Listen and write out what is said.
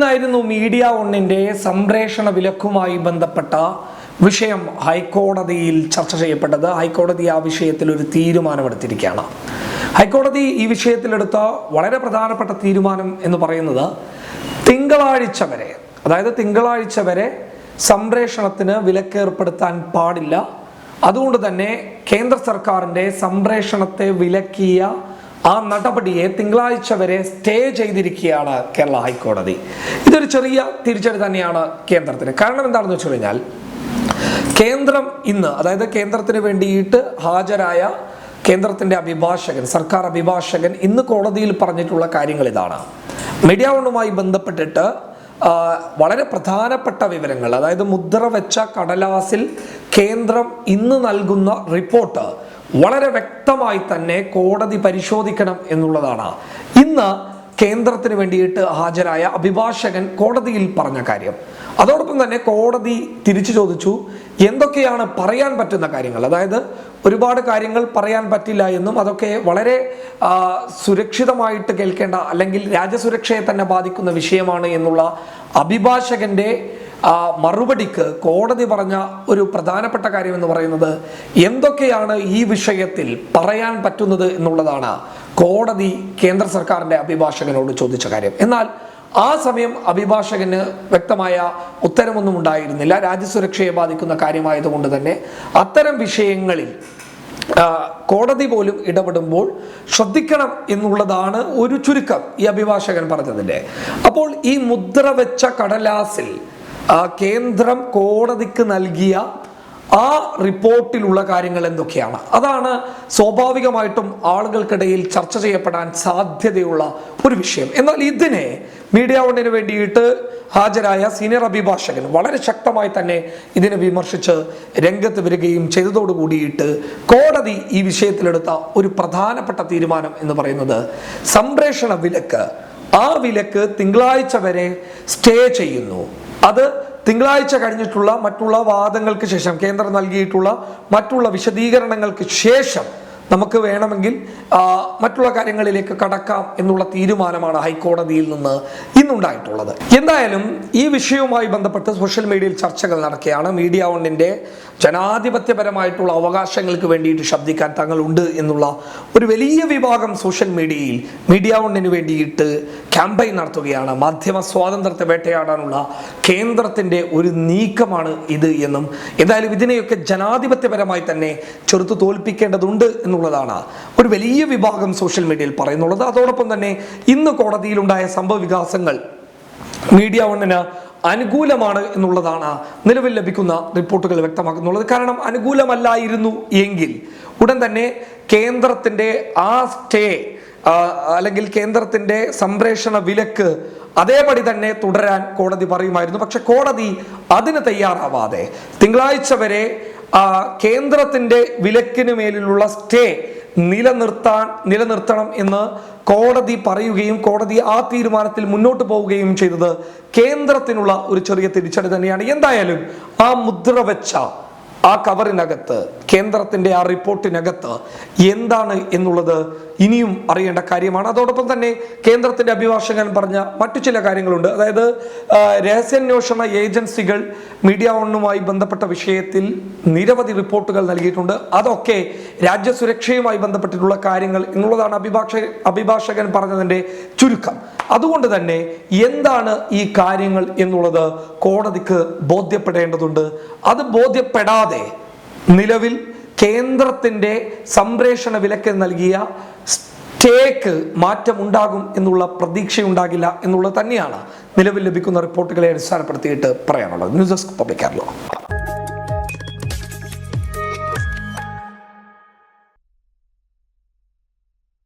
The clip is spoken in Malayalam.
ഇന്നായിരുന്നു മീഡിയ ഒന്നിന്റെ സംപ്രേഷണ വിലക്കുമായി ബന്ധപ്പെട്ട വിഷയം ഹൈക്കോടതിയിൽ ചർച്ച ചെയ്യപ്പെട്ടത്. ഹൈക്കോടതി ആ വിഷയത്തിൽ ഒരു തീരുമാനമെടുത്തിരിക്കുകയാണ്. ഹൈക്കോടതി ഈ വിഷയത്തിലെടുത്ത വളരെ പ്രധാനപ്പെട്ട തീരുമാനം എന്ന് പറയുന്നത് തിങ്കളാഴ്ച വരെ അതായത് തിങ്കളാഴ്ച വരെ സംപ്രേഷണത്തിന് വിലക്കേർപ്പെടുത്താൻ പാടില്ല. അതുകൊണ്ട് തന്നെ കേന്ദ്ര സർക്കാരിന്റെ സംപ്രേഷണത്തെ വിലക്കിയ ആ നടപടിയെ തിങ്കളാഴ്ച വരെ സ്റ്റേ ചെയ്തിരിക്കുകയാണ് കേരള ഹൈക്കോടതി. ഇതൊരു ചെറിയ തിരിച്ചടി തന്നെയാണ് കേന്ദ്രത്തിന്. കാരണം എന്താണെന്ന് വെച്ച് കഴിഞ്ഞാൽ കേന്ദ്രം ഇന്ന് അതായത് കേന്ദ്രത്തിന് വേണ്ടിയിട്ട് ഹാജരായ കേന്ദ്രത്തിന്റെ അഭിഭാഷകൻ സർക്കാർ അഭിഭാഷകൻ ഇന്ന് കോടതിയിൽ പറഞ്ഞിട്ടുള്ള കാര്യങ്ങൾ ഇതാണ്. മീഡിയ വണ്ണുമായി ബന്ധപ്പെട്ടിട്ട് വളരെ പ്രധാനപ്പെട്ട വിവരങ്ങൾ അതായത് മുദ്ര വെച്ച കടലാസിൽ കേന്ദ്രം ഇന്ന് നൽകുന്ന റിപ്പോർട്ട് വളരെ വ്യക്തമായി തന്നെ കോടതി പരിശോധിക്കണം എന്നുള്ളതാണ്. ഇന്ന് കേന്ദ്രത്തിന് വേണ്ടിയിട്ട് ഹാജരായ അഭിഭാഷകൻ കോടതിയിൽ പറഞ്ഞ കാര്യം. അതോടൊപ്പം തന്നെ കോടതി തിരിച്ചു ചോദിച്ചു എന്തൊക്കെയാണ് പറയാൻ പറ്റുന്ന കാര്യങ്ങൾ? അതായത് ഒരുപാട് കാര്യങ്ങൾ പറയാൻ പറ്റില്ല എന്നും അതൊക്കെ വളരെ സുരക്ഷിതമായിട്ട് കേൾക്കേണ്ട അല്ലെങ്കിൽ രാജ്യസുരക്ഷയെ തന്നെ ബാധിക്കുന്ന വിഷയമാണ് എന്നുള്ള അഭിഭാഷകന്റെ ആ, മറുപടിക്ക് കോടതി പറഞ്ഞ ഒരു പ്രധാനപ്പെട്ട കാര്യം എന്ന് പറയുന്നത് എന്തൊക്കെയാണ് ഈ വിഷയത്തിൽ പറയാൻ പറ്റുന്നത് എന്നുള്ളതാണ് കോടതി കേന്ദ്ര സർക്കാരിന്റെ അഭിഭാഷകനോട് ചോദിച്ച കാര്യം. എന്നാൽ ആ സമയം അഭിഭാഷകന് വ്യക്തമായ ഉത്തരമൊന്നും ഉണ്ടായിരുന്നില്ല. രാജ്യസുരക്ഷയെ ബാധിക്കുന്ന കാര്യമായതുകൊണ്ട് തന്നെ അത്തരം വിഷയങ്ങളിൽ കോടതി പോലും ഇടപെടുമ്പോൾ ശ്രദ്ധിക്കണം എന്നുള്ളതാണ് ഒരു ചുരുക്കം ഈ അഭിഭാഷകൻ പറഞ്ഞതിന്റെ. അപ്പോൾ ഈ മുദ്ര വെച്ച കടലാസിൽ കേന്ദ്രം കോടതിക്ക് നൽകിയ ആ റിപ്പോർട്ടിലുള്ള കാര്യങ്ങൾ എന്തൊക്കെയാണ്? അതാണ് സ്വാഭാവികമായിട്ടും ആളുകൾക്കിടയിൽ ചർച്ച ചെയ്യപ്പെടാൻ സാധ്യതയുള്ള ഒരു വിഷയം. എന്നാൽ ഇതിനെ മീഡിയ വണ്ണിന് വേണ്ടിയിട്ട് ഹാജരായ സീനിയർ അഭിഭാഷകൻ വളരെ ശക്തമായി തന്നെ ഇതിനെ വിമർശിച്ച് രംഗത്ത് വരികയും ചെയ്തതോടു കൂടിയിട്ട് കോടതി ഈ വിഷയത്തിലെടുത്ത ഒരു പ്രധാനപ്പെട്ട തീരുമാനം എന്ന് പറയുന്നത് സംപ്രേഷണ വിലക്ക്. ആ വിലക്ക് തിങ്കളാഴ്ച വരെ സ്റ്റേ ചെയ്യുന്നു. അത് തിങ്കളാഴ്ച കഴിഞ്ഞിട്ടുള്ള മറ്റുള്ള വാദങ്ങൾക്ക് ശേഷം കേന്ദ്രം നൽകിയിട്ടുള്ള മറ്റുള്ള വിശദീകരണങ്ങൾക്ക് ശേഷം നമുക്ക് വേണമെങ്കിൽ മറ്റുള്ള കാര്യങ്ങളിലേക്ക് കടക്കാം എന്നുള്ള തീരുമാനമാണ് ഹൈക്കോടതിയിൽ നിന്ന് ഇന്നുണ്ടായിട്ടുള്ളത്. എന്തായാലും ഈ വിഷയവുമായി ബന്ധപ്പെട്ട് സോഷ്യൽ മീഡിയയിൽ ചർച്ചകൾ നടക്കുകയാണ്. മീഡിയ വണ്ണിന്റെ ജനാധിപത്യപരമായിട്ടുള്ള അവകാശങ്ങൾക്ക് വേണ്ടിയിട്ട് ശബ്ദിക്കാൻ തങ്ങളുണ്ട് എന്നുള്ള ഒരു വലിയ വിഭാഗം സോഷ്യൽ മീഡിയയിൽ മീഡിയ ഓണിന് വേണ്ടിയിട്ട് ക്യാമ്പയിൻ നടത്തുകയാണ്. മാധ്യമ സ്വാതന്ത്ര്യത്തെ വേട്ടയാടാനുള്ള കേന്ദ്രത്തിന്റെ ഒരു നീക്കമാണ് ഇത് എന്നും എന്തായാലും ഇതിനെയൊക്കെ ജനാധിപത്യപരമായി തന്നെ ചെറുത്തു തോൽപ്പിക്കേണ്ടതുണ്ട് എന്നുള്ളതാണ് ഒരു വലിയ വിഭാഗം സോഷ്യൽ മീഡിയയിൽ പറയുന്നുള്ളത്. അതോടൊപ്പം തന്നെ ഇന്ന് കോടതിയിലുണ്ടായ സംഭവ വികാസങ്ങൾ മീഡിയ വണ്ണിന് അനുകൂലമാണ് എന്നുള്ളതാണ് നിലവിൽ ലഭിക്കുന്ന റിപ്പോർട്ടുകൾ വ്യക്തമാക്കുന്നുള്ളത്. കാരണം അനുകൂലമല്ലായിരുന്നു എങ്കിൽ ഉടൻ തന്നെ കേന്ദ്രത്തിന്റെ ആ സ്റ്റേ അല്ലെങ്കിൽ കേന്ദ്രത്തിന്റെ സംപ്രേഷണ വിലക്ക് അതേപടി തന്നെ തുടരാൻ കോടതി പറയുമായിരുന്നു. പക്ഷെ കോടതി അതിന് തയ്യാറാവാതെ തിങ്കളാഴ്ച വരെ കേന്ദ്രത്തിന്റെ വിലക്കിന് മേലുള്ള സ്റ്റേ നിലനിർത്താൻ നിലനിർത്തണം എന്ന് കോടതി പറയുകയും കോടതി ആ തീരുമാനത്തിൽ മുന്നോട്ട് പോവുകയും ചെയ്തത് കേന്ദ്രത്തിനുള്ള ഒരു ചെറിയ തിരിച്ചടി തന്നെയാണ്. എന്തായാലും ആ മുദ്ര വെച്ച ആ കവറിനകത്ത് കേന്ദ്രത്തിന്റെ ആ റിപ്പോർട്ടിനകത്ത് എന്താണ് എന്നുള്ളത് ഇനിയും അറിയേണ്ട കാര്യമാണ്. അതോടൊപ്പം തന്നെ കേന്ദ്രത്തിന്റെ അഭിഭാഷകൻ പറഞ്ഞ മറ്റു ചില കാര്യങ്ങളുണ്ട്. അതായത് രഹസ്യാന്വേഷണ ഏജൻസികൾ മീഡിയ വണ്ണുമായി ബന്ധപ്പെട്ട വിഷയത്തിൽ നിരവധി റിപ്പോർട്ടുകൾ നൽകിയിട്ടുണ്ട്. അതൊക്കെ രാജ്യസുരക്ഷയുമായി ബന്ധപ്പെട്ടിട്ടുള്ള കാര്യങ്ങൾ എന്നുള്ളതാണ് അഭിഭാഷ അഭിഭാഷകൻ പറഞ്ഞതിന്റെ ചുരുക്കം. അതുകൊണ്ട് തന്നെ എന്താണ് ഈ കാര്യങ്ങൾ എന്നുള്ളത് കോടതിക്ക് ബോധ്യപ്പെടേണ്ടതുണ്ട്. അത് ബോധ്യപ്പെടാതെ നിലവിൽ കേന്ദ്രത്തിന്റെ സംപ്രേഷണ വിലക്ക് നൽകിയ സ്റ്റേക്ക് മാറ്റമുണ്ടാകും എന്നുള്ള പ്രതീക്ഷയുണ്ടാകില്ല എന്നുള്ളത് തന്നെയാണ് നിലവിൽ ലഭിക്കുന്ന റിപ്പോർട്ടുകളെ അടിസ്ഥാനപ്പെടുത്തിയിട്ട് പറയാനുള്ളത്. News desk പബ്ലിക്കാറിലോ